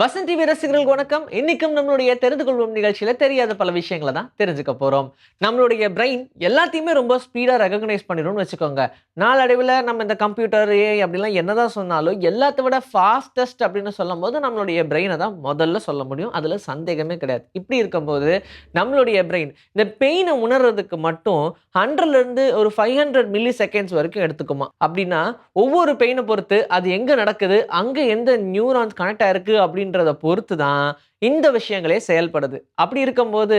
Vasanth TV ரசிகர்களுக்கு வணக்கம். இன்னைக்கும் நம்மளுடைய தெரிந்து கொள்வோம் நிகழ்ச்சியில தெரியாத பல விஷயங்களை தான் தெரிஞ்சுக்க போறோம். நம்மளுடைய பிரெயின் எல்லாத்தையுமே ரொம்ப ஸ்பீடாக ரெகக்னைஸ் பண்ணிடும்னு வச்சுக்கோங்க. நாளடைவில் நம்ம இந்த கம்ப்யூட்டர் ஏ அப்படிலாம் என்னதான் சொன்னாலும் எல்லாத்த விட ஃபாஸ்டஸ்ட் அப்படின்னு சொல்லும் போது நம்மளுடைய பிரெயினை தான் முதல்ல சொல்ல முடியும். அதுல சந்தேகமே கிடையாது. இப்படி இருக்கும்போது நம்மளுடைய பிரெயின் இந்த பெயினை உணர்றதுக்கு மட்டும் ஹண்ட்ரட்ல இருந்து ஒரு ஃபைவ் ஹண்ட்ரட் மில்லி செகண்ட்ஸ் வரைக்கும் எடுத்துக்குமா? அப்படின்னா ஒவ்வொரு பெயினை பொறுத்து அது எங்கே நடக்குது? அங்கே எந்த நியூரான்ஸ் கனெக்ட் ஆயிருக்கு? அப்படின்னு அப்படின்றத பொறுத்து தான் இந்த விஷயங்களே செயல்படுது. அப்படி இருக்கும்போது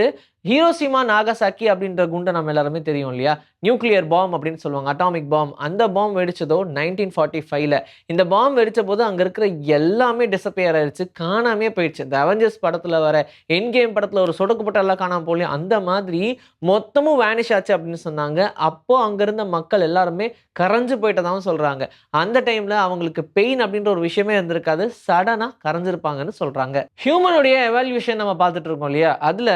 ஹீரோசிமா நாகசாக்கி அப்படின்ற குண்டை நம்ம எல்லாருமே தெரியும் இல்லையா? நியூக்ளியர் பாம் அப்படின்னு சொல்லுவாங்க அட்டாமிக் பாம். அந்த பாம் வெடிச்சதோ நைன்டீன் ஃபார்ட்டி ஃபைவ்ல. இந்த பாம் வெடிச்ச போது அங்கே இருக்கிற எல்லாமே டிசப்பியர் ஆயிடுச்சு காணாமே போயிடுச்சு. இந்த அவெஞ்சர்ஸ் படத்தில் வர என் கேம் படத்தில் ஒரு சொடுக்கப்பட்ட எல்லாம் காணாம போலியும் அந்த மாதிரி மொத்தமும் வேனிஷ் ஆச்சு அப்படின்னு சொன்னாங்க. அப்போ அங்க இருந்த மக்கள் எல்லாருமே கரைஞ்சு போயிட்டதாகவும் சொல்கிறாங்க அந்த டைமில் அவங்களுக்கு பெயின் அப்படின்ற ஒரு விஷயமே இருந்திருக்காது சடனாக கரைஞ்சிருப்பாங்கன்னு சொல்கிறாங்க ஹியூமனுடைய எவால்யூஷன் நம்ம பார்த்துட்டு இருக்கோம் இல்லையா? அதுல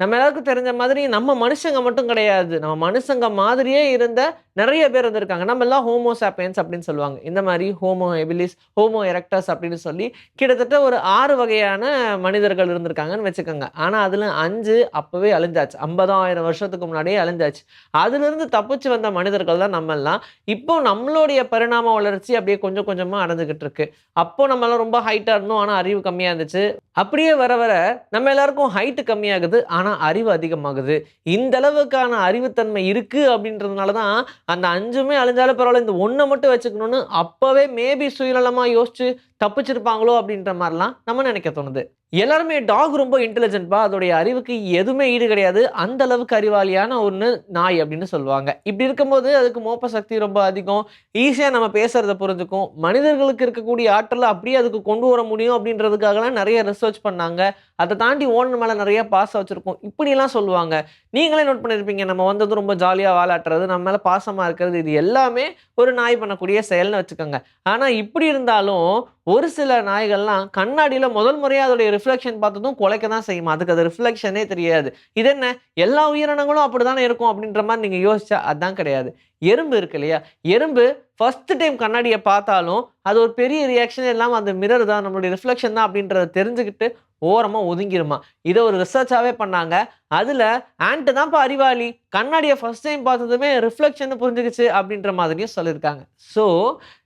நம்ம எல்லாருக்கும் தெரிஞ்ச மாதிரி நம்ம மனுஷங்க மட்டும் கிடையாது. நம்ம மனுஷங்க மாதிரியே இருந்த நிறைய பேர் இருந்திருக்காங்க நம்ம எல்லாம் ஹோமோ சாப்பியன்ஸ் அப்படின்னு சொல்லுவாங்க. இந்த மாதிரி ஹோமோ எபிலிஸ் ஹோமோ எரக்டர்ஸ் அப்படின்னு சொல்லி கிட்டத்தட்ட ஒரு ஆறு வகையான மனிதர்கள் இருந்திருக்காங்கன்னு வச்சுக்கோங்க. ஆனால் அதில் அஞ்சு அப்போவே அழிஞ்சாச்சு. ஐம்பதாயிரம் வருஷத்துக்கு முன்னாடியே அழிஞ்சாச்சு. அதுலேருந்து தப்பிச்சு வந்த மனிதர்கள் தான் நம்ம எல்லாம். இப்போ நம்மளுடைய பரிணாம வளர்ச்சி அப்படியே கொஞ்சம் கொஞ்சமாக அடைஞ்சிக்கிட்டு இருக்கு. அப்போ நம்மளாம் ரொம்ப ஹைட்டாக இருந்தோம். ஆனால் அறிவு கம்மியாக இருந்துச்சு. அப்படியே வர வர நம்ம எல்லாருக்கும் ஹைட்டு கம்மியாகுது. ஆனால் ஆனா அறிவு அதிகமாகுது. இந்த அளவுக்கான அறிவுத்தன்மை இருக்கு அப்படின்றதுனால தான் அந்த அஞ்சுமே அழிஞ்சாலும் பரவாயில்ல இந்த ஒன்றை மட்டும் வச்சுக்கணும்னு அப்பவே மேபி சுயநலமா யோசிச்சு தப்பிச்சிருப்பாங்களோ அப்படின்ற மாதிரிலாம் நம்ம நினைக்க தோணுது. எல்லாருமே டாக் ரொம்ப இன்டெலிஜென்ட்பா அதோடைய அறிவுக்கு எதுவுமே ஈடு கிடையாது. அந்த அளவுக்கு அறிவாளியான ஒன்று நாய் அப்படின்னு சொல்லுவாங்க. இப்படி இருக்கும்போது அதுக்கு மோப்ப சக்தி ரொம்ப அதிகம். ஈஸியாக நம்ம பேசுறத புரிஞ்சுக்கும். மனிதர்களுக்கு இருக்கக்கூடிய ஆற்றலை அப்படியே அதுக்கு கொண்டு வர முடியும் அப்படின்றதுக்காகலாம் நிறைய ரிசர்ச் பண்ணாங்க. அதை தாண்டி ஓனர் மேலே நிறைய பாசம் வச்சிருக்கோம். இப்படிலாம் சொல்லுவாங்க. நீங்களே நோட் பண்ணியிருப்பீங்க நம்ம வந்தது ரொம்ப ஜாலியாக வாலாட்டுறது நம்ம மேலே பாசமாக இருக்கிறது இது எல்லாமே ஒரு நாய் பண்ணக்கூடிய செயல்னு வச்சுக்கோங்க. ஆனால் இப்படி இருந்தாலும் ஒரு சில நாய்கள்லாம் கண்ணாடியில் முதல் முறையாக அதோடைய ரிஃப்ளெக்ஷன் பார்த்ததும் குலைக்க தான் செய்யும்? அதுக்கு அது ரிஃப்ளெக்ஷனே தெரியாது. இது என்ன? எல்லா உயிரினங்களும் அப்படி தானே இருக்கும் அப்படின்ற மாதிரி நீங்கள் யோசிச்சா அதுதான் கிடையாது. எறும்பு இருக்கு இல்லையா? எறும்பு ஃபர்ஸ்ட் டைம் கண்ணாடியை பார்த்தாலும் அது ஒரு பெரிய ரியாக்ஷன் இல்லாமல் அந்த மிரர் தான் நம்மளுடைய ரிஃப்ளெக்ஷன் தான் அப்படின்றத தெரிஞ்சுக்கிட்டு ஓரமாக ஒதுங்கிருமா? இதை ஒரு ரிசர்ச்சாகவே பண்ணாங்க. அதில் ஆண்ட்டு தான்ப்பா அறிவாளி. கண்ணாடியை ஃபர்ஸ்ட் டைம் பார்த்ததுமே ரிஃப்ளெக்ஷன் புரிஞ்சுக்கிச்சு அப்படின்ற மாதிரியும் சொல்லியிருக்காங்க. ஸோ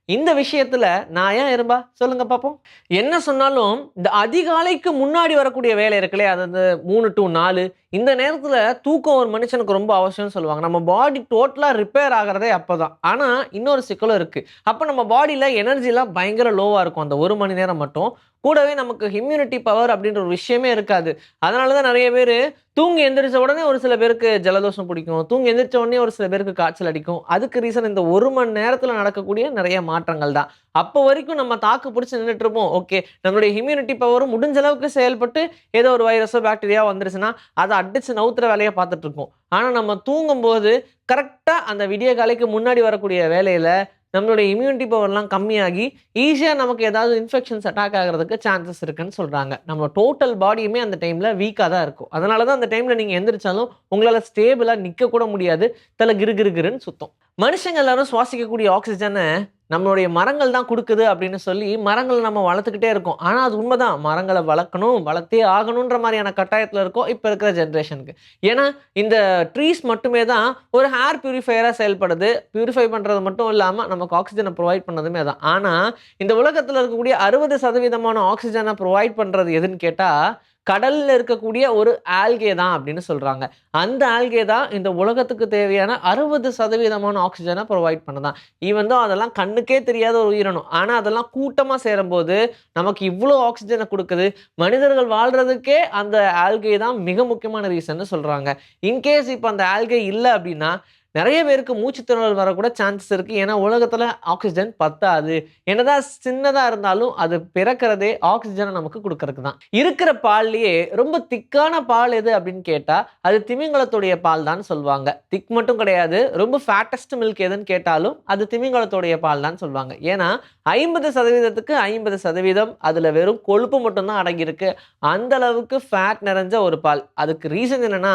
இந்த விஷயத்துல நான் ஏன் இரும்பா? சொல்லுங்க பார்ப்போம் என்ன சொன்னாலும் இந்த அதிகாலைக்கு முன்னாடி வரக்கூடிய வேலை இருக்குல்லையே அது அந்த மூணு டு நாலு. இந்த நேரத்துல தூக்கம் ஒரு மனுஷனுக்கு ரொம்ப அவசியம்னு சொல்லுவாங்க. நம்ம பாடி டோட்டலா ரிப்பேர் ஆகிறதே அப்பதான். ஆனா இன்னொரு சிக்கலும் இருக்கு. அப்ப நம்ம பாடியில எனர்ஜிலாம் பயங்கர லோவா இருக்கும். அந்த ஒரு மணி நேரம் மட்டும். கூடவே நமக்கு இம்யூனிட்டி பவர் அப்படின்ற ஒரு விஷயமே இருக்காது. அதனால தான் நிறைய பேர் தூங்கி எந்திரிச்ச உடனே ஒரு சில பேருக்கு ஜலதோஷம் பிடிக்கும். தூங்கி எந்திரிச்ச உடனே ஒரு சில பேருக்கு காய்ச்சல் அடிக்கும். அதுக்கு ரீசன் இந்த ஒரு மணி நேரத்தில் நடக்கக்கூடிய நிறைய மாற்றங்கள் தான். அப்போ வரைக்கும் நம்ம தாக்கு பிடிச்சி நின்றுட்டு இருப்போம். ஓகே நம்மளுடைய இம்யூனிட்டி பவரும் முடிஞ்ச அளவுக்கு செயல்பட்டு ஏதோ ஒரு வைரஸோ பாக்டீரியா வந்துருச்சுன்னா அதை அடிச்சு நவுத்துற வேலையை பார்த்துட்டு இருக்கோம் ஆனால் நம்ம தூங்கும்போது கரெக்டாக அந்த விடிய காலைக்கு முன்னாடி வரக்கூடிய வேலையில் நம்மளுடைய இம்யூனிட்டி பவர்லாம் கம்மியாகி ஈஸியாக நமக்கு ஏதாவது இன்ஃபெக்ஷன்ஸ் அட்டாக் ஆகிறதுக்கு சான்சஸ் இருக்குன்னு சொல்கிறாங்க நம்ம டோட்டல் பாடியுமே அந்த டைமில் வீக்காக தான் இருக்கும். அதனால தான் அந்த டைமில் நீங்கள் எந்திரிச்சாலும் உங்களால் ஸ்டேபிளாக நிற்கக்கூட முடியாது. தலை கிரு கிரு கிருன்னு சுத்தம். மனுஷங்க எல்லாரும் சுவாசிக்கக்கூடிய ஆக்சிஜனை நம்மளுடைய மரங்கள் தான் கொடுக்குது அப்படின்னு சொல்லி மரங்களை நம்ம வளர்த்துக்கிட்டே இருக்கோம். ஆனால் அது உண்மைதான். மரங்களை வளர்க்கணும் வளர்த்தே ஆகணுன்ற மாதிரியான கட்டாயத்தில் இருக்கோம் இப்போ இருக்கிற ஜென்ரேஷனுக்கு ஏன்னா இந்த ட்ரீஸ் மட்டுமே தான் ஒரு ஹேர் பியூரிஃபையராக செயல்படுது. பியூரிஃபை பண்ணுறது மட்டும் இல்லாமல் நமக்கு ஆக்சிஜனை ப்ரொவைட் பண்ணதுமே தான் ஆனால் இந்த உலகத்தில் இருக்கக்கூடிய அறுபது சதவீதமான ஆக்சிஜனை ப்ரொவைட் பண்ணுறது எதுன்னு கேட்டால் கடலில் இருக்கக்கூடிய ஒரு ஆல்கே தான் அப்படின்னு சொல்கிறாங்க அந்த ஆல்கே தான் இந்த உலகத்துக்கு தேவையான அறுபது சதவீதமான ஆக்சிஜனை ப்ரொவைட் பண்ணதான். ஈவன் தான் அதெல்லாம் கண்ணுக்கே தெரியாத ஒரு உயிரினம். ஆனால் அதெல்லாம் கூட்டமாக சேரும்போது நமக்கு இவ்வளோ ஆக்சிஜனை கொடுக்குது. மனிதர்கள் வாழ்கிறதுக்கே அந்த ஆல்கே தான் மிக முக்கியமான ரீசன்னு சொல்கிறாங்க இன்கேஸ் இப்போ அந்த ஆல்கே இல்லை அப்படின்னா நிறைய பேருக்கு மூச்சு திணறல் வரக்கூட சான்சஸ் இருக்குது ஏன்னா உலகத்தில் ஆக்சிஜன் பத்தாது. என்னதான் சின்னதாக இருந்தாலும் அது பிறக்கிறதே ஆக்சிஜனை நமக்கு கொடுக்கறதுக்கு தான். இருக்கிற பால்லையே ரொம்ப திக்கான பால் எது அப்படின்னு கேட்டால் அது திமிங்கலத்துடைய பால் தான் சொல்லுவாங்க. திக் மட்டும் கிடையாது ரொம்ப ஃபேட்டஸ்ட் மில்க் எதுன்னு கேட்டாலும் அது திமிங்கலத்துடைய பால் தான் சொல்லுவாங்க. ஏன்னா ஐம்பது சதவீதத்துக்கு ஐம்பது சதவீதம் அதில் வெறும் கொழுப்பு மட்டும்தான் அடங்கியிருக்கு. அந்த அளவுக்கு ஃபேட் நிறைஞ்ச ஒரு பால். அதுக்கு ரீசன் என்னன்னா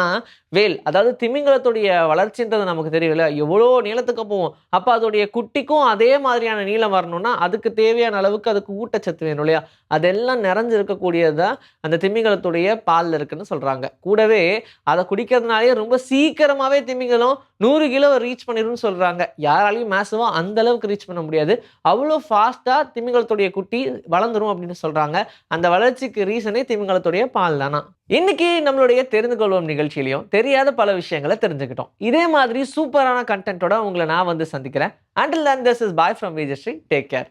வேல் அதாவது திமிங்கலத்துடைய வளர்ச்சின்றது நமக்கு நமக்கு தெரியல எவ்வளோ நீளத்துக்கு போகும் அப்போ அதோடைய குட்டிக்கும் அதே மாதிரியான நீளம் வரணும்னா அதுக்கு தேவையான அளவுக்கு அதுக்கு ஊட்டச்சத்து வேணும் இல்லையா? அதெல்லாம் நிறைஞ்சு இருக்கக்கூடியதா அந்த திமிங்கலத்துடைய பாலில் இருக்குன்னு சொல்கிறாங்க கூடவே அதை குடிக்கிறதுனாலே ரொம்ப சீக்கிரமாகவே திமிங்கலம் நூறு கிலோ ரீச் பண்ணிடும்னு சொல்கிறாங்க யாராலையும் மேக்ஸிமம் அந்த அளவுக்கு ரீச் பண்ண முடியாது. அவ்வளோ ஃபாஸ்ட்டாக திமிங்கலத்துடைய குட்டி வளர்ந்துரும் அப்படின்னு சொல்கிறாங்க அந்த வளர்ச்சிக்கு ரீசனே திமிங்கலத்துடைய பால் தானா இன்னைக்கு நம்மளுடைய தெரிந்து கொள்வோம் நிகழ்ச்சியிலையும் தெரியாத பல விஷயங்களை தெரிஞ்சுக்கிட்டோம். இதே மாதிரி சூப்பரான கண்டென்ட்டோட உங்களை நான் வந்து சந்திக்கிறேன். Until then this is boy from Vijayasri take care